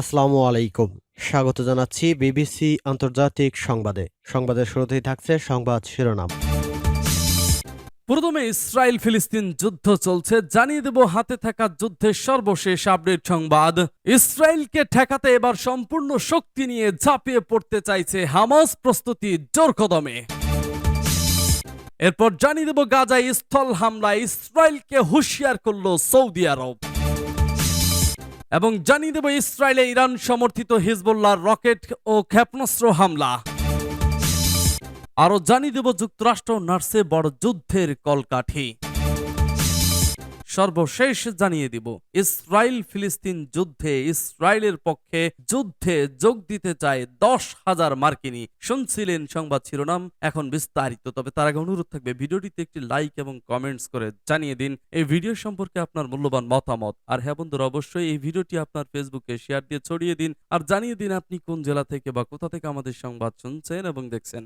আসসালামু আলাইকুম। স্বাগত জানাচ্ছি বিবিসি আন্তর্জাতিক সংবাদে। সংবাদের শুরুতেই থাকছে সংবাদ শিরোনাম। প্রথমে ইসরায়েল ফিলিস্তিন যুদ্ধ চলছে। জানিয়ে দেব, হাতে থাকা যুদ্ধের সর্বশেষ আপডেট সংবাদ। ইসরায়েলকে ঠেকাতে এবার সম্পূর্ণ শক্তি নিয়ে ঝাঁপিয়ে পড়তে চাইছে হামাস, প্রস্তুতি জোর কদমে। এরপর জানিয়ে দেব, গাজায় স্থল হামলায় ইসরায়েলকে হুঁশিয়ার করল সৌদি আরব। এবং জানিয়ে দেব ইসরায়েলে ইরান সমর্থিত হিজবুল্লাহ রকেট ও ক্ষেপণাস্ত্র হামলা। আরও জানিয়ে দেব যুক্তরাষ্ট্র নার্সে বড় যুদ্ধের কলকাঠি। সর্বশেষ জানিয়ে দিব ইসরায়েল ফিলিস্তিন যুদ্ধে ইসরায়েলের পক্ষে যুদ্ধে যোগ দিতে চায় দশ হাজার মার্কিনী। শুনছিলেন সংবাদ শিরোনাম, এখন বিস্তারিত। তবে তার আগে অনুরোধ থাকবে, ভিডিওটিতে একটি লাইক এবং কমেন্টস করে জানিয়ে দিন। এই ভিডিও সম্পর্কে আপনার মূল্যবান মতামত। আর হ্যাঁ বন্ধুরা, অবশ্যই এই ভিডিওটি আপনার ফেসবুকে শেয়ার দিয়ে ছড়িয়ে দিন। আর জানিয়ে দিন আপনি কোন জেলা থেকে বা কোথা থেকে আমাদের সংবাদ শুনছেন এবং দেখছেন।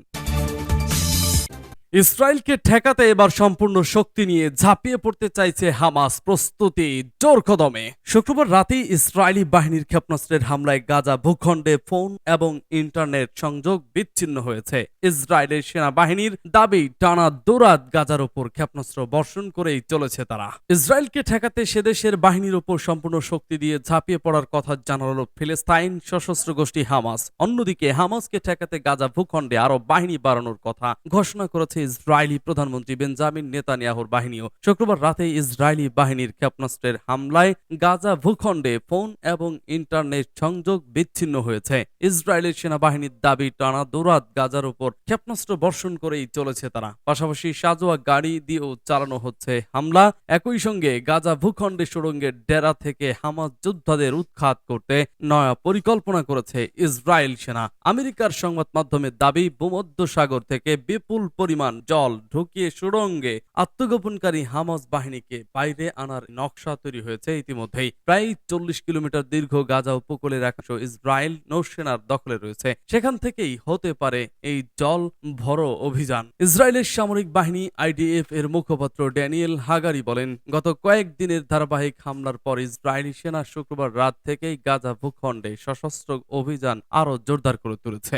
ইসরায়েলকে ঠেকাতে এবার সম্পূর্ণ শক্তি নিয়ে ঝাঁপিয়ে পড়তে চাইছে হামাস। প্রস্তুতি জোর কদমে শুক্রবার রাতেই ইসরায়েলি বাহিনীর ক্ষেপণাস্ত্রের হামলায় গাজা ভূখণ্ডে ফোন এবং ইন্টারনেট সংযোগ বিচ্ছিন্ন হয়েছে। ইসরায়েলের সেনাবাহিনীর দাবি, টানা দৌরাত গাজার উপর ক্ষেপণাস্ত্র বর্ষণ করেই চলেছে তারা। ইসরায়েলকে ঠেকাতে সেদেশের বাহিনীর উপর সম্পূর্ণ শক্তি দিয়ে ঝাঁপিয়ে পড়ার কথা জানালো ফিলিস্তাইন সশস্ত্র গোষ্ঠী হামাস। অন্যদিকে হামাসকে ঠেকাতে গাজা ভূখণ্ডে আরও বাহিনী বাড়ানোর কথা ঘোষণা করেছে ইসরায়েলি প্রধানমন্ত্রী বেঞ্জামিন নেতানিয়াহুর বাহিনীও শুক্রবার রাতে ইসরায়েলি বাহিনীর ক্ষেপণাস্ত্রের হামলায় গাজা ভূখণ্ডে ফোন এবং ইন্টারনেট সংযোগ বিচ্ছিন্ন হয়েছে। ইসরায়েলের সেনাবাহিনীর দাবি, টানা দৌরাত গাজার উপর ক্ষেপণাস্ত্র বর্ষণ করেই চলেছে তারা। পাশাপাশি সাজোয়া গাড়ি দিয়েও চালানো হচ্ছে হামলা। একই সঙ্গে গাজা ভূখণ্ডে সুড়ঙ্গের ডেরা থেকে হামাস যোদ্ধাদের উৎখাত করতে নয়া পরিকল্পনা করেছে ইসরায়েল সেনা। আমেরিকার সংবাদ মাধ্যমের দাবি ভূমধ্য সাগর থেকে বিপুল পরিমাণ জল ঢুকিয়ে সুড়ঙ্গে আত্মগোপনকারী হামাস বাহিনীকে বাইরে আনার নকশা তৈরি হয়েছে ইতিমধ্যেই। প্রায় চল্লিশ কিলোমিটার দীর্ঘ গাজা উপকূলের একাংশ ইসরায়েল নৌসেনার দখলে রয়েছে। সেখান থেকেই হতে পারে এই জল ভরো অভিযান। ইসরায়েলের সামরিক বাহিনী আইডিএফ এর মুখপাত্র ড্যানিয়েল হাগারি বলেন, গত কয়েকদিনের ধারাবাহিক হামলার পর ইসরায়েলি সেনা শুক্রবার রাত থেকেই গাজা ভূখণ্ডে সশস্ত্র অভিযান আরও জোরদার করে তুলেছে।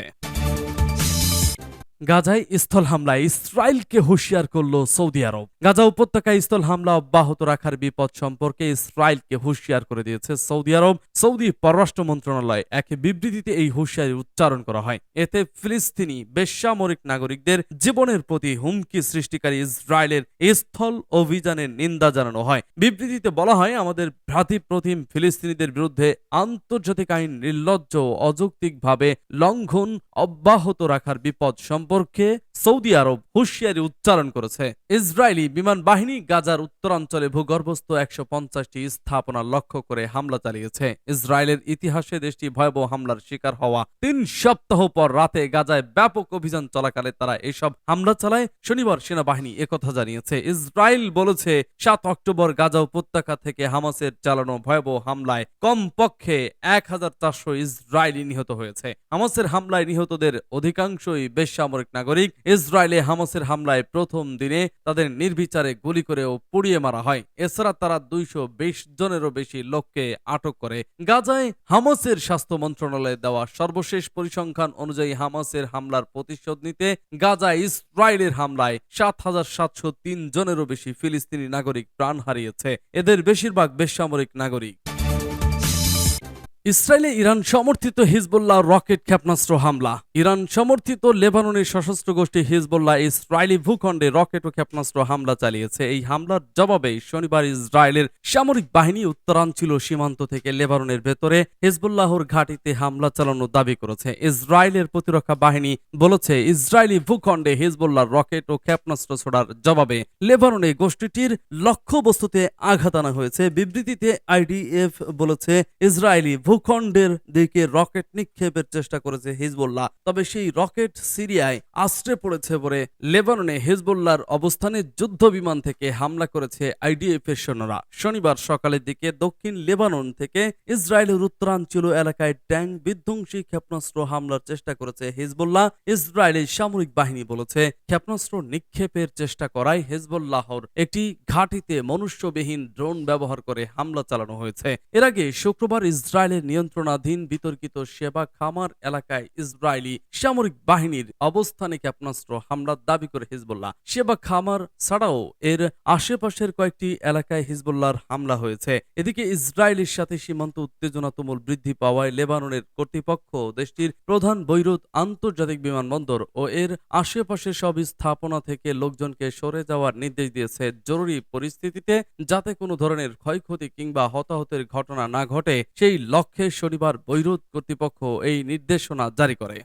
গাজায় স্থল হামলায় ইসরায়েলকে হুঁশিয়ার করল সৌদি আরব। গাজা উপত্যকায় স্থল হামলা অব্যাহত রাখার বিপদ সম্পর্কে ইসরায়েলকে হুঁশিয়ার করে দিয়েছে সৌদি আরব। সৌদি পররাষ্ট্র মন্ত্রণালয় এক বিবৃতিতে এই হুঁশিয়ারি উচ্চারণ করা হয়। এতে ফিলিস্তিনি বেসামরিক নাগরিকদের জীবনের প্রতি হুমকি সৃষ্টিকারী ইসরায়েলের স্থল অভিযানের নিন্দা জানানো হয়। বিবৃতিতে বলা হয়, আমাদের ভ্রাতৃপ্রতিম ফিলিস্তিনিদের বিরুদ্ধে আন্তর্জাতিক আইন নির্লজ্জ ও অযৌক্তিকভাবে লঙ্ঘন অব্যাহত রাখার বিপদ সম্পর্কে porque সৌদি আরব হুঁশিয়ারি উচ্চারণ করেছে। ইসরায়েলি বিমান বাহিনী গাজার উত্তরাঞ্চলে ভূগর্ভস্থ একশো পঞ্চাশটি স্থাপনা লক্ষ্য করে হামলা চালিয়েছে। ইসরায়েলের ইতিহাসে দেশটি ভয়াবহ হামলার শিকার হওয়া তিন সপ্তাহ পর রাতে গাজায় ব্যাপক অভিযান চলাকালে তারা এসব হামলা চালায়। শনিবার সেনাবাহিনী একথা জানিয়েছে। ইসরায়েল বলেছে, সাত অক্টোবর গাজা উপত্যকা থেকে হামাসের চালানো ভয়াবহ হামলায় কমপক্ষে এক হাজার চারশো ইসরায়েলি নিহত হয়েছে। হামাসের হামলায় নিহতদের অধিকাংশই বেসামরিক নাগরিক ইসরায়েলে হামাসের হামলায় প্রথম দিনে তাদের নির্বিচারে গুলি করে ও পুড়িয়ে মারা হয়। এছাড়া তারা দুইশো বিশ জনেরও বেশি লোককে আটক করে। গাজায় হামাসের স্বাস্থ্য মন্ত্রণালয়ে দেওয়া সর্বশেষ পরিসংখ্যান অনুযায়ী হামাসের হামলার প্রতিশোধ নিতে গাজা ইসরায়েলের হামলায় সাত হাজার সাতশো তিন জনেরও বেশি ফিলিস্তিনি নাগরিক প্রাণ হারিয়েছে। এদের বেশিরভাগ বেসামরিক নাগরিক। ইসরায়েলে ইরান সমর্থিত হিজবুল্লাহ রকেট ক্ষেপণাস্ত্র হামলা। ইরান সমর্থিত লেবাননের সশস্ত্র গোষ্ঠী হিজবুল্লাহ ইসরায়েলি ভূখণ্ডে রকেট ও ক্ষেপণাস্ত্র হামলা চালিয়েছে। এই হামলার জবাবে শনিবার ইসরায়েলের সামরিক বাহিনী উত্তরাঞ্চল সীমান্ত থেকে লেবাননের ভেতরে হিজবুল্লাহর ঘাঁটিতে হামলা চালানোর দাবি করেছে। ইসরায়েলের প্রতিরক্ষা বাহিনী বলেছে, ইসরায়েলি ভূখণ্ডে হিজবুল্লাহ রকেট ও ক্ষেপণাস্ত্র ছোড়ার জবাবে লেবাননে গোষ্ঠীটির লক্ষ্যবস্তুতে আঘাত আনা হয়েছে। বিবৃতিতে আইডিএফ বলেছে, ইসরায়েলি ভূখণ্ডের দিকে রকেট নিক্ষেপের চেষ্টা করেছে হিজবুল্লাহ। তবে সেই রকেট সিরিয়ায় আশ্রে পড়েছে বলে লেবাননে হিজবুল্লাহর অবস্থানে যুদ্ধ বিমান থেকে হামলা করেছে আইডিএফ এর সৈন্যরা। শনিবার সকালের দিকে দক্ষিণ লেবানন থেকে ইসরায়েলের উত্তরাঞ্চল এলাকায় ট্যাঙ্ক বিধ্বংসী ক্ষেপণাস্ত্র হামলার চেষ্টা করেছে হিজবুল্লাহ, ইসরায়েলের সামরিক বাহিনী বলেছে। ক্ষেপণাস্ত্র নিক্ষেপের চেষ্টা করায় হিজবুল্লাহর একটি ঘাঁটিতে মনুষ্যবিহীন ড্রোন ব্যবহার করে হামলা চালানো হয়েছে। এর আগে শুক্রবার ইসরায়েলের ইসরায়েলের নিয়ন্ত্রণাধীন বিতর্কিত সেবা খামার এলাকায় ইসরায়েলি সামরিক বাহিনীর অবস্থানে ক্ষেপণাস্ত্র হামলার দাবি করে হিজবুল্লাহ। সেবা খামার ছাড়াও এর আশেপাশের কয়েকটি এলাকায় হিজবুল্লাহর হামলা হয়েছে। এদিকে ইসরায়েলের সাথে সীমান্ত উত্তেজনা তুমুল বৃদ্ধি পাওয়ায় লেবাননের কর্তৃপক্ষ দেশটির প্রধান বৈরুত আন্তর্জাতিক বিমানবন্দর ও এর আশেপাশের সব স্থাপনা থেকে লোকজনকে সরে যাওয়ার নির্দেশ দিয়েছে। জরুরি পরিস্থিতিতে যাতে কোনো ধরনের ক্ষয়ক্ষতি কিংবা হতাহতের ঘটনা না ঘটে, সেই লক্ষ্যে শনিবার বৈরুত কর্তৃপক্ষ এই নির্দেশনা জারি করে।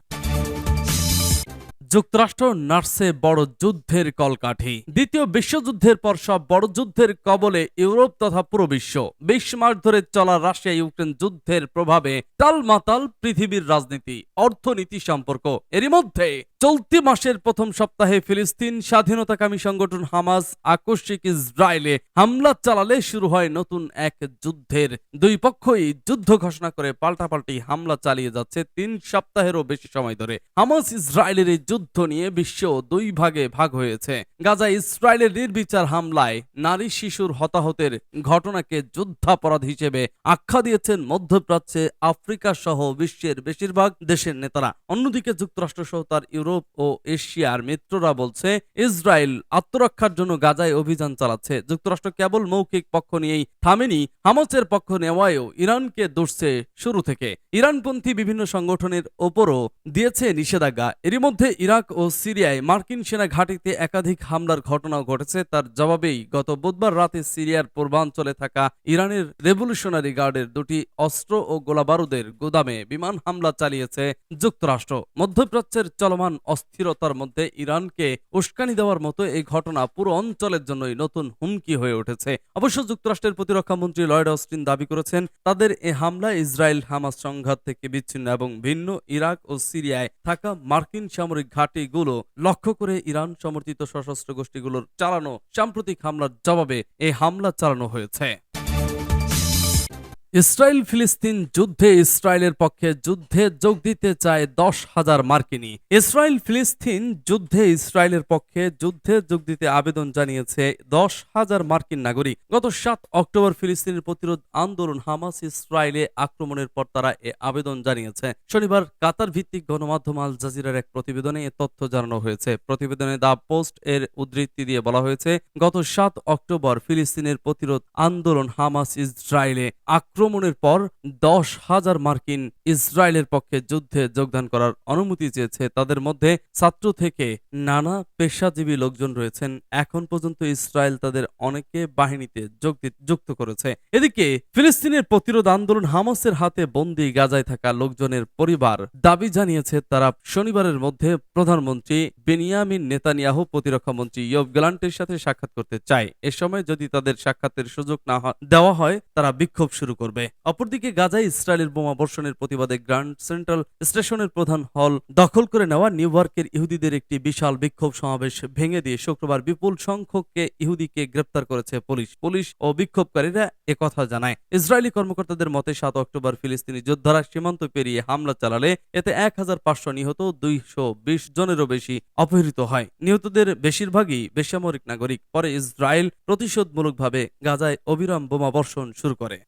যুক্তরাষ্ট্র নার্সে বড় যুদ্ধের কলকাঠি। দ্বিতীয় বিশ্বযুদ্ধের পর সব বড় যুদ্ধের কবলে ইউরোপ তথা পুরো বিশ্ব। বিশ মাস ধরে চলা রাশিয়া ইউক্রেন যুদ্ধের প্রভাবে টালমাতাল পৃথিবীর রাজনীতি, অর্থনীতি সম্পর্ক। এরই মধ্যে চলতি মাসের প্রথম সপ্তাহে ফিলিস্তিন স্বাধীনতাকামী সংগঠন হামাস আকস্মিক ইসরায়েলে হামলা চালালে শুরু হয় নতুন এক যুদ্ধের। দুই পক্ষই যুদ্ধ ঘোষণা করে পাল্টাপাল্টি হামলা চালিয়ে যাচ্ছে তিন সপ্তাহেরও বেশি সময় ধরে। হামাস ইসরায়েলের এই যুদ্ধ নিয়ে বিশ্ব দুই ভাগে ভাগ হয়েছে। গাজা ইসরায়েলের নির্বিচার হামলায় নারী শিশুর হতাহতের ঘটনাকে যুদ্ধাপরাধ হিসেবে আখ্যা দিয়েছেন মধ্যপ্রাচ্যে আফ্রিকা সহ বিশ্বের বেশিরভাগ দেশের নেতারা। অন্যদিকে যুক্তরাষ্ট্র সহ তার ইউরোপ ও এশিয়ার মিত্ররা বলছে, ইসরায়েল আত্মরক্ষার জন্য গাজায় অভিযান চালাচ্ছে। যুক্তরাষ্ট্র কেবল মৌখিক পক্ষ নিয়েই থামেনি, হামাসের পক্ষ নেওয়ায়ও ইরানকে দোষছে শুরু থেকে। ইরানপন্থী বিভিন্ন সংগঠনের ওপরও দিয়েছে নিষেধাজ্ঞা। এরই মধ্যে ইরাক ও সিরিয়ায় মার্কিন সেনা ঘাঁটিতে একাধিক হামলার ঘটনাও ঘটেছে। তার জবাবেই গত বুধবার রাতে সিরিয়ার পূর্বাঞ্চলে থাকা ইরানের রেভলিউশনারি গার্ডের দুটি অস্ত্র ও গোলাবারুদের গুদামে বিমান হামলা চালিয়েছে যুক্তরাষ্ট্র। মধ্যপ্রাচ্যের চলমান অস্থিরতার মধ্যে ইরানকে উস্কানি দেওয়ার মতো এই ঘটনা পুরো অঞ্চলের জন্যই নতুন হুমকি হয়ে উঠেছে। অবশ্য যুক্তরাষ্ট্রের প্রতিরক্ষা মন্ত্রী লয়েড অস্টিন দাবি করেছেন, তাদের এ হামলা ইসরায়েল হামাস সংঘাত থেকে বিচ্ছিন্ন এবং ভিন্ন ইরাক ও সিরিয়ায় থাকা মার্কিন সামরিক ঘাঁটিগুলো লক্ষ্য করে ইরান সমর্থিত সশস্ত্র গোষ্ঠীগুলোর চালানো সাম্প্রতিক হামলার জবাবে এই হামলা চালানো হয়েছে। ইসরায়েল ফিলিস্তিন যুদ্ধে ইসরায়েলের পক্ষে যুদ্ধে যোগ দিতে চায় দশ হাজার মার্কিনী। ইসরায়েল ফিলিস্তিন যুদ্ধে ইসরায়েলের পক্ষে যুদ্ধে যোগ দিতে আবেদন জানিয়েছে দশ হাজার মার্কিন নাগরিক। গত সাত অক্টোবর ফিলিস্তিনের প্রতিরোধ আন্দোলন হামাস ইসরায়েলে আক্রমণের পর তারা এ আবেদন জানিয়েছে। শনিবার কাতার ভিত্তিক গণমাধ্যম আল জাজিরার এক প্রতিবেদনে এ তথ্য জানানো হয়েছে। প্রতিবেদনে দা পোস্ট এর উদ্ধৃতি দিয়ে বলা হয়েছে, গত সাত অক্টোবর ফিলিস্তিনের প্রতিরোধ আন্দোলন হামাস ইসরায়েলে আক্রমণের পর দশ হাজার মার্কিন ইসরায়েলের পক্ষে যুদ্ধে যোগদান করার অনুমতি চেয়েছে। তাদের মধ্যে ছাত্র থেকে নানা পেশাজীবী লোকজন রয়েছেন। এখন পর্যন্ত ইসরায়েল তাদের অনেকে বাহিনীতে যোগ যুক্ত করেছে। এদিকে ফিলিস্তিনের প্রতিরোধ আন্দোলন হামাসের হাতে বন্দী গাজায় থাকা লোকজনের পরিবার দাবি জানিয়েছে, তারা শনিবারের মধ্যে প্রধানমন্ত্রী বেনিয়ামিন নেতানিয়াহু প্রতিরক্ষা মন্ত্রী ইয়ব গ্যালান্টের সাথে সাক্ষাৎ করতে চায়। এ সময় যদি তাদের সাক্ষাতের সুযোগ না দেওয়া হয়, তারা বিক্ষোভ শুরু করবে। অপরদিকে গাজায় ইসরায়েলের বোমা বর্ষণের প্রতিবাদে গ্র্যান্ড সেন্ট্রাল স্টেশনের প্রধান হল দখল করে নেওয়া নিউ ইয়র্কের ইহুদিদের একটি বিশাল বিক্ষোভ সমাবেশ ভেঙে দিয়ে শুক্রবার বিপুল সংখ্যককে ইহুদিকে গ্রেপ্তার করেছে পুলিশ। পুলিশ ও বিক্ষোভকারীরা একথা জানায়। ইসরায়েলি কর্মকর্তাদের মতে, সাত অক্টোবর ফিলিস্তিনি যোদ্ধারা সীমান্ত পেরিয়ে হামলা চালালে এতে এক হাজার পাঁচশো নিহত, দুইশো বিশ জনেরও বেশি অপহৃত হয়। নিহতদের বেশিরভাগই বেসামরিক নাগরিক। পরে ইসরায়েল প্রতিশোধমূলকভাবে গাজায় অবিরাম বোমা বর্ষণ শুরু করে।